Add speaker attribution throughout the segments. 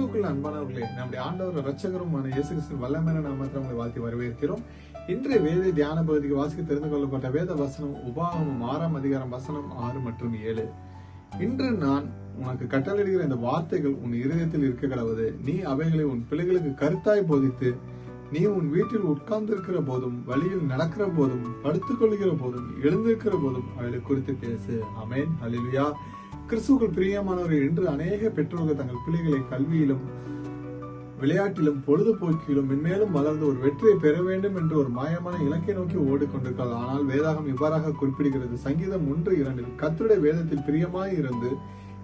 Speaker 1: கிறிஸ்துக்குள் அன்பானவர்களே நம்முடைய ஆண்டவர் ரட்சகருமான இயேசு கிறிஸ்துவின் வல்லமையான நாமத்தில் உங்களை வாழ்த்தி வரவேற்கிறோம். இன்றைய வேத தியான பகுதிக்கு வாசிக்க தெரிந்து கொள்ளப்பட்ட வேத வசனம் உபாகமும் ஆறாம் அதிகாரம் வசனம் ஆறு மற்றும் ஏழு. இன்று நான் உனக்கு கட்டளையிடுகிற இந்த வார்த்தைகள் உன் இருதயத்தில் இருக்க கடவுது நீ அவைகளை உன் பிள்ளைகளுக்கு கருத்தாய் போதித்து நீ உன் வீட்டில் உட்கார்ந்திருக்கிற போதும் வழியில் நடக்கிற போதும் படுத்துக்கொள்கிற போதும் எழுந்திருக்கிற போதும் அவைகளை குறித்து பேசு. அமேன் ஹalleluya. கிறிஸ்துவுக்குள் பிரியமானவர்கள் என்று அநேக பெற்றோர்கள் தங்கள் பிள்ளைகளை கல்வியிலும் விளையாட்டிலும் பொழுதுபோக்கிலும் மென்மேலும் வளர்ந்து ஒரு வெற்றியை பெற வேண்டும் என்று ஒரு மாயமான இலக்கை நோக்கி ஓடிக்கொண்டிருக்கிறது ஆனால் வேதாகம் இவ்வாறாக குறிப்பிடுகிறது. சங்கீதம் ஒன்று இரண்டில் கத்துடைய வேதத்தில் பிரியமாய் இருந்து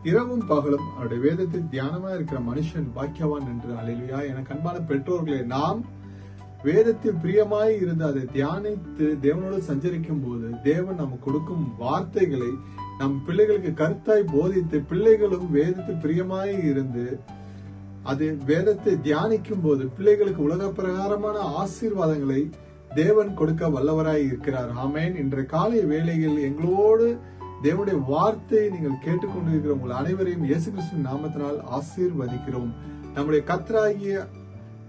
Speaker 1: இரவும் பகலும் அவருடைய வேதத்தில் தியானமாக இருக்கிற மனுஷன் பாக்கியவான் என்று. அலையிலுயா என கண்பான பெற்றோர்களே நாம் வேதத்தில் பிரியமாய் இருந்து அதை தியானித்து தேவனோடு சஞ்சரிக்கும் போது தேவன் நம்ம கொடுக்கும் வார்த்தைகளை நம் பிள்ளைகளுக்கு கருத்தாய் போதித்து பிள்ளைகளும் வேதத்தில் பிரியமாய் இருந்து அது வேதத்தை தியானிக்கும் போது பிள்ளைகளுக்கு உலக பிரகாரமான ஆசீர்வாதங்களை தேவன் கொடுக்க வல்லவராய் இருக்கிறார். ஆமேன். இன்றைய காலை வேளையில் எங்களோடு தேவனுடைய வார்த்தையை நீங்கள் கேட்டுக்கொண்டிருக்கிற உங்கள் அனைவரையும் இயேசு கிறிஸ்துவின் நாமத்தினால் ஆசீர்வதிக்கிறோம். நம்முடைய கத்தராகிய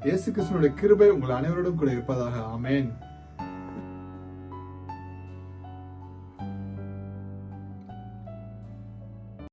Speaker 1: இயேசு கிருஷ்ணனுடைய கிருபை உங்கள் அனைவரோடும் கூட இருப்பதாக. ஆமேன்.